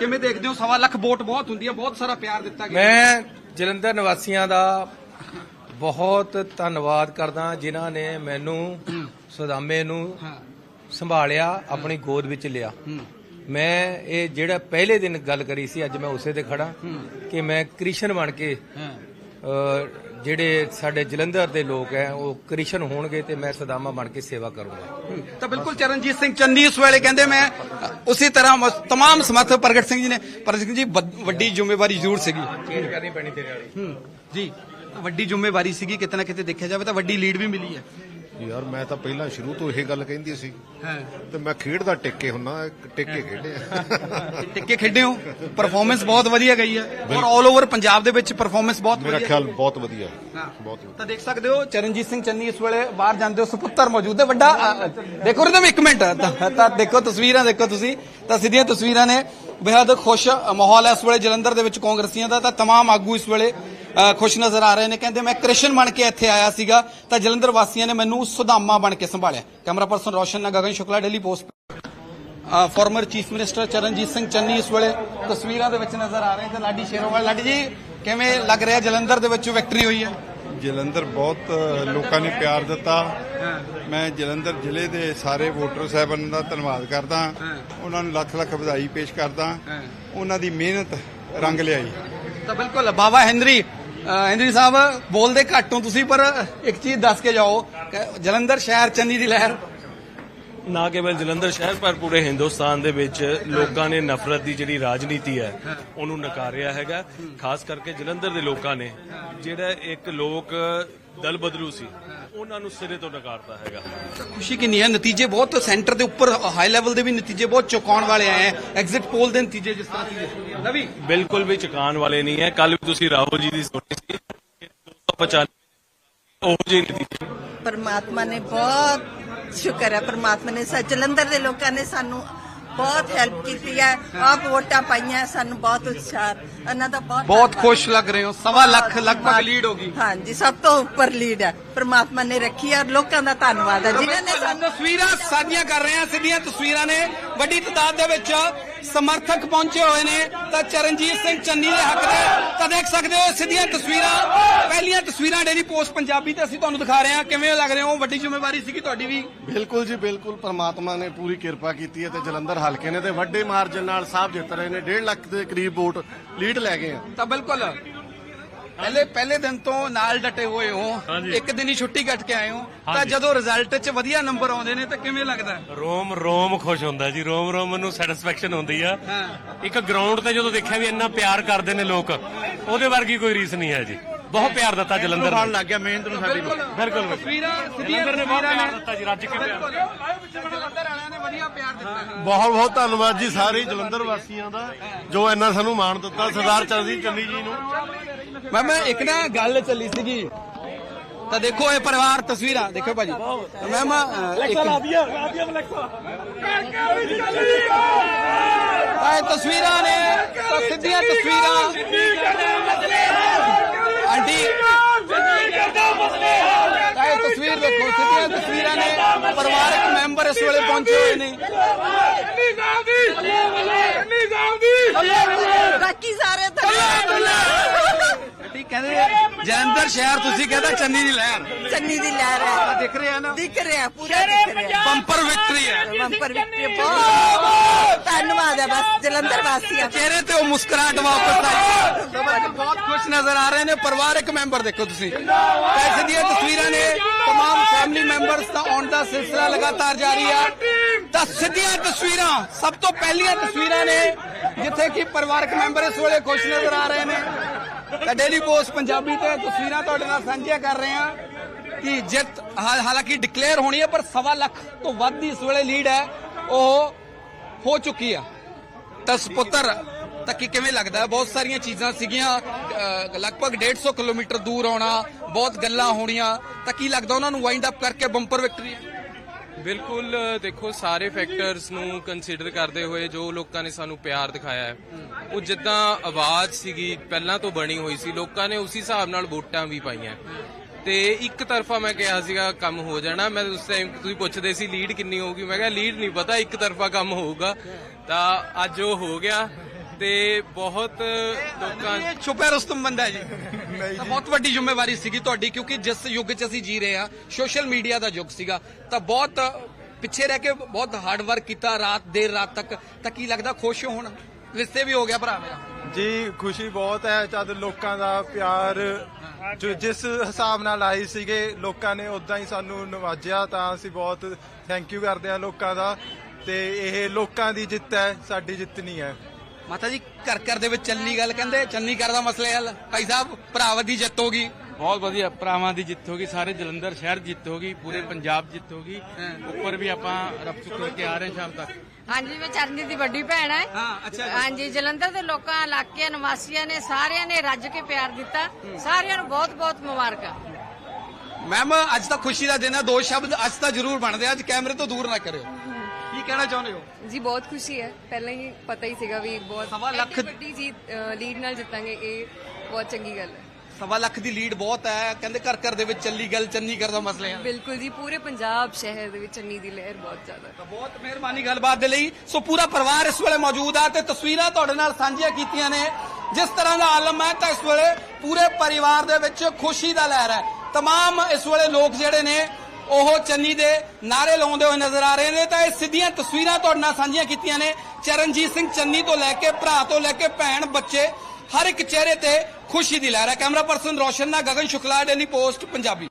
ਕਿਵੇਂ ਦੇਖਦੇ ਹੋ? ਸਵਾ ਲੱਖ ਵੋਟ ਬਹੁਤ ਹੁੰਦੀ ਹੈ ਬਹੁਤ ਸਾਰਾ ਪਿਆਰ ਦਿੱਤਾ ਗਿਆ। ਮੈਂ ਜਲੰਧਰ ਨਿਵਾਸੀਆਂ ਦਾ ਬਹੁਤ ਧੰਨਵਾਦ ਕਰਦਾ ਜਿਨ੍ਹਾਂ ਨੇ ਮੈਨੂੰ ਸੁਦਾਮੇ ਨੂੰ ਸੰਭਾਲਿਆ ਆਪਣੀ ਗੋਦ ਵਿੱਚ ਲਿਆ। ਮੈਂ ਇਹ ਜਿਹੜਾ ਪਹਿਲੇ ਦਿਨ ਗੱਲ ਕਰੀ ਸੀ ਅੱਜ ਮੈਂ ਉਸੇ ਤੇ ਖੜਾ ਕਿ ਮੈਂ ਕ੍ਰਿਸ਼ਨ ਬਣ ਕੇ ਜਿਹੜੇ ਸਾਡੇ ਜਲੰਧਰ ਦੇ ਲੋਕ ਹੈ ਉਹ ਕ੍ਰਿਸ਼ਨ ਹੋਣਗੇ ਤੇ ਮੈਂ ਸਦਾਮਾ ਬਣ ਕੇ ਸੇਵਾ ਕਰੂੰਗਾ। ਤਾਂ ਬਿਲਕੁਲ ਚਰਨਜੀਤ ਸਿੰਘ ਚੰਨੀ ਇਸ ਵੇਲੇ ਕਹਿੰਦੇ ਮੈਂ ਉਸੇ ਤਰ੍ਹਾਂ ਤਮਾਮ ਸਮਰਥਕ ਪ੍ਰਗਟ ਸਿੰਘ ਜੀ ਨੇ ਪ੍ਰਗਟ ਸਿੰਘ ਜੀ ਵੱਡ- ਜ਼ਿੰਮੇਵਾਰੀ ਜ਼ਰੂਰ ਸੀਗੀ। ਚੇਂਜ ਕਰਨੀ ਪੈਣੀ ਤੇਰੇ ਵਾਲੀ। ਹੂੰ ਜੀ ਵੱਡੀ ਜ਼ਿੰਮੇਵਾਰੀ ਸੀਗੀ ਕਿਤੇ ਨਾ ਕਿਤੇ ਦੇਖਿਆ ਜਾਵੇ ਤਾਂ ਵੱਡੀ ਲੀਡ ਵੀ ਮਿਲੀ ਹੈ। ਯਾਰ ਮੈਂ ਤਾਂ ਪਹਿਲਾਂ ਸ਼ੁਰੂ ਤੋਂ ਇਹ ਗੱਲ ਕਹਿੰਦੀ ਸੀ। ਹਾਂ। ਤੇ ਮੈਂ ਖੇਡ ਦਾ ਟਿੱਕੇ ਹੁੰਨਾ ਟਿੱਕੇ ਖੇਡੇ। ਟਿੱਕੇ ਖੇਡੇ ਹੋ? ਪਰਫਾਰਮੈਂਸ ਬਹੁਤ ਵਧੀਆ ਗਈ ਹੈ। ਔਰ 올 ਓਵਰ ਪੰਜਾਬ ਦੇ ਵਿੱਚ ਪਰਫਾਰਮੈਂਸ ਬਹੁਤ ਮੇਰਾ ਖਿਆਲ ਬਹੁਤ ਵਧੀਆ। ਹਾਂ। ਬਹੁਤ ਤਾਂ ਦੇਖ ਸਕਦੇ ਹੋ ਚਰਨਜੀਤ ਸਿੰਘ ਚੰਨੀ ਇਸ ਵੇਲੇ ਬਾਹਰ ਜਾਂਦੇ ਹੋ ਸੁਪੁੱਤਰ ਮੌਜੂਦ ਹੈ। ਵੱਡਾ ਦੇਖੋ ਰਿਦਮ ਇੱਕ ਮਿੰਟ। ਤਾਂ ਦੇਖੋ ਤਸਵੀਰਾਂ ਦੇਖੋ ਤੁਸੀਂ। ਤਾਂ ਸਿੱਧੀਆਂ ਤਸਵੀਰਾਂ ਨੇ। ਬੇहद ਖੁਸ਼ ਮਾਹੌਲ ਹੈ ਇਸ ਵੇਲੇ ਜਲੰਧਰ ਦੇ ਵਿੱਚ ਕਾਂਗਰਸੀਆਂ ਦਾ, ਤਾਂ तमाम ਆਗੂ ਇਸ ਵੇਲੇ ਖੁਸ਼ ਨਜ਼ਰ ਆ ਰਹੇ ਨੇ। ਕਹਿੰਦੇ ਮੈਂ ਕ੍ਰਿਸ਼ਨ ਬਣ ਕੇ ਇੱਥੇ ਆਇਆ ਸੀਗਾ, ਤਾਂ ਜਲੰਧਰ ਵਾਸੀਆਂ ਨੇ ਮੈਨੂੰ ਸੁਧਾਮਾ ਬਣ ਕੇ ਸੰਭਾਲਿਆ। ਕੈਮਰਾ ਪਰਸਨ ਰੋਸ਼ਨ ਨਾ Gagan Shukla daily post former chief minister Charanjit Singh Channi ਇਸ ਵੇਲੇ ਤਸਵੀਰਾਂ ਦੇ ਵਿੱਚ ਨਜ਼ਰ ਆ ਰਹੇ ਤੇ ਲਾਡੀ ਸ਼ੇਰੋਵਾਲ, ਲਾਡੀ ਜੀ, ਕਿਵੇਂ ਲੱਗ ਰਿਹਾ ਜਲੰਧਰ ਦੇ ਵਿੱਚ ਵਿਕਟਰੀ ਹੋਈ ਹੈ? ਜਲੰਧਰ ਬਹੁਤ ਲੋਕਾਂ ਨੇ ਪਿਆਰ ਦਿੱਤਾ। ਮੈਂ ਜਲੰਧਰ ਜ਼ਿਲ੍ਹੇ ਦੇ ਸਾਰੇ ਵੋਟਰ ਸਾਹਿਬਾਨਾਂ ਦਾ ਧੰਨਵਾਦ ਕਰਦਾ। ਉਹਨਾਂ ਨੂੰ ਲੱਖ ਲੱਖ ਵਧਾਈ ਪੇਸ਼ ਕਰਦਾ। ਉਹਨਾਂ ਦੀ ਮਿਹਨਤ ਰੰਗ ਲਿਆਈ। ਤਾਂ ਬਿਲਕੁਲ ਬਾਬਾ ਹੈਨਰੀ ਹੈਨਰੀ ਸਾਹਿਬ ਬੋਲਦੇ ਘੱਟ ਹੋ ਤੁਸੀਂ ਪਰ ਇੱਕ ਚੀਜ਼ ਦੱਸ ਕੇ ਜਾਓ ਜਲੰਧਰ ਸ਼ਹਿਰ ਚੰਨੀ ਦੀ ਲਹਿਰ ਨਾ ਕੇਵਲ ਜਲੰਧਰ ਸ਼ਹਿਰ ਪਰ ਪੂਰੇ ਹਿੰਦੁਸਤਾਨ ਦੇ ਵਿੱਚ ਲੋਕਾਂ ਨੇ ਨਫ਼ਰਤ ਦੀ ਜਿਹੜੀ ਰਾਜਨੀਤੀ ਹੈ ਉਹਨੂੰ ਨਕਾਰਿਆ ਹੈਗਾ। ਖਾਸ ਕਰਕੇ ਜਲੰਧਰ ਦੇ ਲੋਕਾਂ ਨੇ ਜਿਹੜਾ ਇੱਕ ਲੋਕ ਦਲ ਬਦਲੂ ਸੀ ਉਹਨਾਂ ਨੂੰ ਸਿਰੇ ਤੋਂ ਨਕਾਰਤਾ ਹੈਗਾ। ਖੁਸ਼ੀ ਕਿੰਨੀ ਹੈ? ਨਤੀਜੇ ਬਹੁਤ ਸੈਂਟਰ ਦੇ ਉੱਪਰ ਹਾਈ ਲੈਵਲ ਦੇ ਵੀ ਨਤੀਜੇ ਬਹੁਤ ਚੁਕਾਉਣ ਵਾਲੇ ਆਏ ਹੈ। ਐਗਜ਼ਿਟ ਪੋਲ ਦੇ ਨਤੀਜੇ ਜਿਸ ਤਰ੍ਹਾਂ ਦੀ ਨਵੀ? ਬਿਲਕੁਲ ਵੀ ਚੁਕਾਉਣ ਵਾਲੇ ਨਹੀਂ ਹੈ। ਕੱਲ ਵੀ ਤੁਸੀਂ ਰਾਹੁਲ ਜੀ ਦੀ ਸੁਣੀ ਸੀ ਕਿ 295 ਉਹ ਜਿਹੀ ਨਤੀਜੇ। ਪਰਮਾਤਮਾ ਨੇ ਬਹੁਤ ਸ਼ੁਕਰ ਹੈ ਪਰਮਾਤਮਾ ਨੇ ਸਾ ਜਲੰਧਰ ਦੇ ਲੋਕਾਂ ਨੇ ਸਾਨੂੰ ਬਹੁਤ ਹੈਲਪ ਕੀਤੀ ਹੈ। ਆਪ ਵੋਟਾਂ ਪਾਈਆਂ ਸਾਨੂੰ ਬਹੁਤ ਉਤਸ਼ਾਹ। ਇਹਨਾਂ ਦਾ ਬਹੁਤ ਬਹੁਤ। ਖੁਸ਼ ਲੱਗ ਰਹੇ ਹੋ। ਸਵਾ ਲੱਖ ਲਗਭਗ। ਲੀਡ ਹੋਗੀ ਹਾਂਜੀ ਸਭ ਤੋਂ ਉੱਪਰ ਲੀਡ ਹੈ। ਪਰਮਾਤਮਾ ਨੇ ਰੱਖੀ ਹੈ ਲੋਕਾਂ ਦਾ ਧੰਨਵਾਦ ਹੈ। ਜਿਨ੍ਹਾਂ ਨੇ ਸਾਨੂੰ ਤਸਵੀਰਾਂ ਸਾਂਝੀਆਂ ਕਰ ਰਹੇ ਹਾਂ। ਸਿੱਧੀਆਂ ਤਸਵੀਰਾਂ ਨੇ। ਵੱਡੀ ਤਾਦਾਦ ਦੇ ਵਿੱਚ ਸਮਰਥਕ ਪਹੁੰਚੇ ਹੋਏ ਨੇ ਤਾਂ ਚਰਨਜੀਤ ਸਿੰਘ ਚੰਨੀ ਦੇ ਹੱਕ ਦੇ ਤਾਂ ਦੇਖ ਸਕਦੇ ਹੋ ਸਿੱਧੀਆਂ ਤਸਵੀਰਾਂ। ਪਹਿਲੀਆਂ ਤਸਵੀਰਾਂ ਡੇਲੀ ਪੋਸਟ ਪੰਜਾਬੀ ਤੇ ਅਸੀਂ ਤੁਹਾਨੂੰ ਦਿਖਾ ਰਹੇ ਹਾਂ ਕਿਵੇਂ ਲੱਗ ਰਹੇ ਹੋ? ਵੱਡੀ ਜ਼ਿੰਮੇਵਾਰੀ ਸੀਗੀ ਤੁਹਾਡੀ ਵੀ। ਬਿਲਕੁਲ ਜੀ ਬਿਲਕੁਲ। ਪ੍ਰਮਾਤਮਾ ਨੇ ਪੂਰੀ ਕਿਰਪਾ ਕੀਤੀ ਹੈ ਤੇ ਜਲੰਧਰ ਹਲਕੇ ਨੇ ਤੇ ਵੱਡੇ ਮਾਰਜਨ ਨਾਲ ਸਾਹਿਬ ਜਿੱਤ ਰਹੇ ਨੇ। 1.5 ਲੱਖ ਦੇ ਕਰੀਬ ਵੋਟ ਲੀਡ ਲੈ ਗਏ ਆ। ਤਾਂ ਬਿਲਕੁਲ। ਪਹਿਲੇ ਪਹਿਲੇ ਦਿਨ ਤੋਂ ਨਾਲ ਡਟੇ ਹੋਏ ਹੋ। ਇੱਕ ਦਿਨ ਹੀ ਛੁੱਟੀ ਕੱਟ ਕੇ ਆਏ ਹੋ। ਤਾਂ ਜਦੋਂ ਰਿਜ਼ਲਟ 'ਚ ਵਧੀਆ ਨੰਬਰ ਆਉਂਦੇ ਨੇ ਤਾਂ ਕਿਵੇਂ ਲੱਗਦਾ? ਹੈ? ਰੋਮ ਰੋਮ ਖੁਸ਼ ਹੁੰਦਾ ਜੀ। ਰੋਮ ਰੋਮ ਨੂੰ ਸੈਟੀਸਫੈਕਸ਼ਨ ਹੁੰਦੀ ਆ। ਹਾਂ। ਇੱਕ ਗਰਾਊਂਡ ਤੇ ਜਦੋਂ ਦੇਖਿਆ ਵੀ ਇੰਨਾ ਪਿਆਰ ਕਰਦੇ ਨੇ ਲੋਕ ਉਹਦੇ ਵਰਗੀ ਕੋਈ ਰੀਸ ਨਹੀਂ ਹੈ ਜੀ। ਬਹੁਤ ਪਿਆਰ ਦਿੱਤਾ ਜਲੰਧਰ ਨੇ। ਲੱਗ ਗਿਆ ਮਿਹਨਤ ਨੂੰ ਸਾਡੀ ਬਿਲਕੁਲ। ਬਿਲਕੁਲ ਤਸਵੀਰਾਂ ਸਿੱਧੀਆਂ ਜਲੰਧਰ ਨੇ ਬਹੁਤ ਤਸਵੀਰਾਂ ਪਿਆਰ ਦਿੱਤਾ ਜੀ ਰੱਜ ਕੇ ਪਿਆਰ ਬਿਲਕੁਲ ਜਲੰਧਰ ਵਾਲਿਆਂ ਨੇ ਵਧੀਆ ਪਿਆਰ ਦਿੱਤਾ। ਬਹੁਤ ਬਹੁਤ ਧੰਨਵਾਦ ਜੀ ਸਾਰੇ ਜਲੰਧਰ ਵਾਸੀਆਂ ਦਾ ਜੋ ਇੰਨਾ ਸਾਨੂੰ ਮਾਣ ਦਿੱਤਾ। ਸਰਦਾਰ ਚਰਨਜੀਤ ਚੰਨੀ ਜੀ ਨੂੰ। ਮੈਂ ਮੈਂ ਇੱਕ ਨਾ ਗੱਲ ਚੱਲੀ ਸੀਗੀ। ਤਾਂ ਦੇਖੋ ਇਹ ਪਰਿਵਾਰ ਤਸਵੀਰਾਂ ਦੇਖੋ ਭਾਜੀ। ਮੈਂ ਮੈਂ ਇੱਕ ਇਹ ਤਸਵੀਰਾਂ ਨੇ ਤਾਂ ਸਿੱਧੀਆਂ ਤਸਵੀਰਾਂ। ਆਂਟੀ ਇਹ ਤਸਵੀਰ ਦੇਖੋ ਸਿੱਧੀਆਂ ਤਸਵੀਰਾਂ ਨੇ। ਪਰਿਵਾਰਕ ਮੈਂਬਰ ਇਸ ਵੇਲੇ ਪਹੁੰਚੇ ਹੋਏ ਨੇ। ਬਾਕੀ ਸਾਰੇ ਧੰਨਵਾਦ ਠੀਕ ਕਹਿੰਦੇ ਜਲੰਧਰ ਸ਼ਹਿਰ ਤੁਸੀਂ ਕਹਿੰਦਾ ਚੰਨੀ ਦੀ ਲਹਿਰ ਚੰਨੀ ਦੀ ਲਹਿਰ ਹੈ ਦਿਖ ਰਿਹਾ ਨਾ ਦਿਖ ਰਿਹਾ ਪੂਰਾ ਦਿਖ ਰਿਹਾ ਬੰਪਰ ਵਿਕਟਰੀ ਹੈ ਬੰਪਰ ਵਿਕਟਰੀ ਬਹੁਤ ਧੰਨਵਾਦ ਹੈ ਬਸ ਜਲੰਧਰ ਵਾਸੀਆਂ ਦਾ। ਚਿਹਰੇ ਤੇ ਉਹ ਮੁਸਕਰਾਹਟ ਵਾਪਸ ਆਈ ਤਾਂ ਬੱਚੇ ਬਹੁਤ ਖੁਸ਼ ਨਜ਼ਰ ਆ ਰਹੇ ਨੇ ਪਰਿਵਾਰਕ ਮੈਂਬਰ ਦੇਖੋ ਤੁਸੀਂ ਐਸੇ ਦੀਆਂ ਤਸਵੀਰਾਂ ਨੇ तमाम ਫੈਮਿਲੀ ਮੈਂਬਰਸ ਦਾ ਆਉਣ ਦਾ ਸਿਲਸਿਲਾ ਲਗਾਤਾਰ ਜਾਰੀ ਆ ਤਾਂ ਸਿੱਧੀਆਂ ਤਸਵੀਰਾਂ ਸਭ ਤੋਂ ਪਹਿਲੀਆਂ ਤਸਵੀਰਾਂ ਨੇ ਜਿੱਥੇ ਕਿ ਪਰਿਵਾਰਕ ਮੈਂਬਰ ਇਸ ਵੇਲੇ ਖੁਸ਼ ਨਜ਼ਰ ਆ ਰਹੇ ਨੇ ਤਾਂ ਡੇਲੀ ਪੋਸਟ ਪੰਜਾਬੀ ਤੇ ਤਸਵੀਰਾਂ ਤੁਹਾਡੇ ਨਾਲ ਸਾਂਝੀਆਂ ਕਰ ਰਹੇ ਹਾਂ ਕਿ ਜਿੱਤ ਹਾਲਾਂਕਿ ਡਿਕਲੇਅਰ ਹੋਣੀ ਹੈ ਪਰ ਸਵਾ ਲੱਖ ਤੋਂ ਵੱਧ ਦੀ ਇਸ ਵੇਲੇ ਲੀਡ ਹੈ ਉਹ ਹੋ ਚੁੱਕੀ ਆ। ਤਾਂ ਸੁਪੁੱਤਰ ਤਾਂ ਕੀ ਕਿਵੇਂ ਲੱਗਦਾ? ਬਹੁਤ ਸਾਰੀਆਂ ਚੀਜ਼ਾਂ ਸੀਗੀਆਂ ਅਹ, ਲਗਭਗ 150 ਕਿਲੋਮੀਟਰ ਦੂਰ ਆਉਣਾ ਬਹੁਤ ਗੱਲਾਂ ਹੋਣੀਆਂ ਤਾਂ ਕੀ ਲੱਗਦਾ ਉਹਨਾਂ ਨੂੰ ਵਾਈਂਡ ਅਪ ਕਰਕੇ ਬੰਪਰ ਵਿਕਟਰੀ ਬਿਲਕੁਲ, ਦੇਖੋ, ਸਾਰੇ ਫੈਕਟਰਸ ਨੂੰ ਕੰਸੀਡਰ ਕਰਦੇ ਹੋਏ ਜੋ ਲੋਕਾਂ ਨੇ ਸਾਨੂੰ ਪਿਆਰ ਦਿਖਾਇਆ ਹੈ, ਉਹ ਜਿੱਦਾਂ ਆਵਾਜ਼ ਸੀਗੀ, ਪਹਿਲਾਂ ਤੋਂ ਬਣੀ ਹੋਈ ਸੀ, ਲੋਕਾਂ ਨੇ ਉਸੇ ਹਿਸਾਬ ਨਾਲ ਵੋਟਾਂ ਵੀ ਪਾਈਆਂ। ਤੇ ਇੱਕ ਤਰਫਾ ਮੈਂ ਕਿਹਾ ਸੀਗਾ, ਕੰਮ ਹੋ ਜਾਣਾ, ਮੈਂ ਉਸ ਟਾਈਮ ਤੁਸੀਂ ਪੁੱਛਦੇ ਸੀ ਲੀਡ ਕਿੰਨੀ ਹੋਊਗੀ? ਮੈਂ ਕਿਹਾ ਲੀਡ ਨਹੀਂ ਪਤਾ, ਇੱਕ ਤਰਫਾ ਕੰਮ ਹੋਊਗਾ। ਤਾਂ ਅੱਜ ਉਹ ਹੋ ਗਿਆ ਤੇ ਬਹੁਤ ਲੋਕਾਂ ਇਹ ਛੁਪੇ ਰੁਸਤਮ ਬੰਦਾ ਹੈ ਤਾਂ ਬਹੁਤ ਵੱਡੀ ਜ਼ਿੰਮੇਵਾਰੀ ਸੀਗੀ ਤੁਹਾਡੀ ਕਿਉਂਕਿ ਜਿਸ ਯੁੱਗ 'ਚ ਅਸੀਂ ਜੀ ਰਹੇ ਹਾਂ ਸੋਸ਼ਲ ਮੀਡੀਆ ਦਾ ਯੁੱਗ ਸੀਗਾ ਤਾਂ ਬਹੁਤ ਪਿੱਛੇ ਰਹਿ ਕੇ ਬਹੁਤ ਹਾਰਡ ਵਰਕ ਕੀਤਾ ਰਾਤ ਦੇਰ ਰਾਤ ਤੱਕ। ਤਾਂ ਕੀ ਲੱਗਦਾ ਖੁਸ਼ ਹੁਣ? ਰਿਸ਼ਤੇ ਵੀ ਹੋ ਗਿਆ ਭਰਾ ਮੇਰਾ। ਜੀ ਖੁਸ਼ੀ ਬਹੁਤ ਹੈ ਜਦ ਲੋਕਾਂ ਦਾ ਪਿਆਰ ਜੋ ਜਿਸ ਹਿਸਾਬ ਨਾਲ ਆਈ ਸੀਗੇ ਲੋਕਾਂ ਨੇ ਉਦਾਂ ਹੀ ਸਾਨੂੰ ਨਵਾਜਿਆ ਤਾਂ ਅਸੀਂ ਬਹੁਤ ਥੈਂਕ ਯੂ ਕਰਦੇ ਹਾਂ ਲੋਕਾਂ ਦਾ। ਤੇ ਇਹ ਲੋਕਾਂ ਦੀ ਜਿੱਤ ਹੈ ਸਾਡੀ ਜਿੱਤ ਨਹੀਂ ਹੈ। ਮਾਤਾ ਜੀ ਘਰ ਘਰ ਦੇ ਵਿੱਚ ਚੱਲਣੀ ਗੱਲ ਕਹਿੰਦੇ ਚੰਨੀ ਕਰਦਾ ਮਸਲੇ ਹੱਲ। ਭਾਈ ਸਾਹਿਬ ਭਰਾਵਤ ਦੀ ਜਿੱਤ ਹੋਗੀ ਬਹੁਤ ਵਧੀਆ ਭਰਾਵਾਂ ਦੀ ਜਿੱਤ ਹੋਗੀ ਸਾਰੇ ਜਲੰਧਰ ਸ਼ਹਿਰ ਜਿੱਤ ਹੋਗੀ ਪੂਰੇ ਪੰਜਾਬ ਜਿੱਤ ਹੋਗੀ ਉੱਪਰ ਵੀ ਆਪਾਂ ਰੱਬ ਸ਼ੁਕਰ ਕੇ ਆ ਰਹੇ ਹਾਂ ਸ਼ਾਮ ਤੱਕ। ਹਾਂਜੀ ਮੈਂ ਚਰਨਜੀਤ ਦੀ ਵੱਡੀ ਭੈਣ ਹੈ। ਹਾਂ ਅੱਛਾ ਜੀ ਹਾਂਜੀ ਜਲੰਧਰ ਦੇ ਲੋਕਾਂ ਇਲਾਕੇ ਨਿਵਾਸੀਆਂ ਨੇ ਸਾਰਿਆਂ ਨੇ ਰੱਜ ਕੇ ਪਿਆਰ ਦਿੱਤਾ। ਸਾਰਿਆਂ ਨੂੰ ਬਹੁਤ ਬਹੁਤ ਮੁਬਾਰਕਾਂ। ਮੈਮ ਅੱਜ ਤਾਂ ਖੁਸ਼ੀ ਦਾ ਦਿਨ ਹੈ ਦੋ ਸ਼ਬਦ ਅੱਜ ਤਾਂ ਜ਼ਰੂਰ ਬਣਦੇ ਆ, ਅੱਜ ਕੈਮਰੇ ਤੋਂ ਦੂਰ ਨਾ ਕਰਿਓ। ਕੀ ਕਹਿਣਾ ਚਾਹੁੰਦੇ ਹੋ ਜੀ ਬਹੁਤ ਖੁਸ਼ੀ ਹੈ ਪਹਿਲਾਂ ਹੀ ਪਤਾ ਹੀ ਸੀਗਾ ਵੀ ਬਹੁਤ ਸਵਾ ਲੱਖ- ਐਡੀ ਵੱਡੀ ਜੀ ਲੀਡ ਨਾਲ ਜਿੱਤਾਂਗੇ ਇਹ ਬਹੁਤ ਚੰਗੀ ਗੱਲ ਹੈ ਸਵਾ ਲੱਖ ਦੀ ਲੀਡ ਬਹੁਤ ਹੈ ਕਹਿੰਦੇ ਘਰ ਘਰ ਦੇ ਵਿੱਚ ਚੱਲੀ ਗੱਲ ਚੰਨੀ ਕਰਦਾ ਮਸਲੇ ਹੱਲ ਬਿਲਕੁਲ ਜੀ ਪੂਰੇ ਪੰਜਾਬ ਸ਼ਹਿਰ ਦੇ ਵਿੱਚ ਚੰਨੀ ਦੀ ਲਹਿਰ ਬਹੁਤ ਜ਼ਿਆਦਾ ਹੈ ਤਾਂ ਬਹੁਤ ਮਿਹਰਬਾਨੀ ਗੱਲਬਾਤ ਦੇ ਲਈ ਸੋ ਪੂਰਾ ਪਰਿਵਾਰ ਇਸ ਵੇਲੇ ਮੌਜੂਦ ਆ ਤੇ ਤਸਵੀਰਾਂ ਤੁਹਾਡੇ ਨਾਲ ਸਾਂਝੀਆਂ ਕੀਤੀਆਂ ਨੇ ਜਿਸ ਤਰ੍ਹਾਂ ਦਾ ਆਲਮ ਹੈ ਤਾਂ ਇਸ ਵੇਲੇ ਪੂਰੇ ਪਰਿਵਾਰ ਦੇ ਵਿੱਚ ਖੁਸ਼ੀ ਦਾ ਲਹਿਰ ਹੈ तमाम ਇਸ ਵੇਲੇ ਲੋਕ ਜਿਹੜੇ ਨੇ ਉਹ ਚੰਨੀ ਦੇ ਨਾਰੇ ਲਾਉਂਦੇ ਹੋਏ ਨਜ਼ਰ ਆ ਰਹੇ ਨੇ ਤਾਂ ਇਹ ਸਿੱਧੀਆਂ ਤਸਵੀਰਾਂ ਤੁਹਾਡੇ ਨਾਲ ਸਾਂਝੀਆਂ ਕੀਤੀਆਂ ਨੇ। ਚਰਨਜੀਤ ਸਿੰਘ ਚੰਨੀ ਤੋਂ ਲੈ ਕੇ, ਭਰਾ ਤੋਂ ਲੈ ਕੇ, ਭੈਣ, ਬੱਚੇ, ਹਰ ਇੱਕ ਚਿਹਰੇ ਤੇ ਖੁਸ਼ੀ ਦੀ ਲਹਿਰ ਹੈ। ਕੈਮਰਾ ਪਰਸਨ ਰੋਸ਼ਨ ਨਾਲ ਗਗਨ ਸ਼ੁਕਲਾ, ਡੇਲੀ ਪੋਸਟ, ਪੰਜਾਬੀ।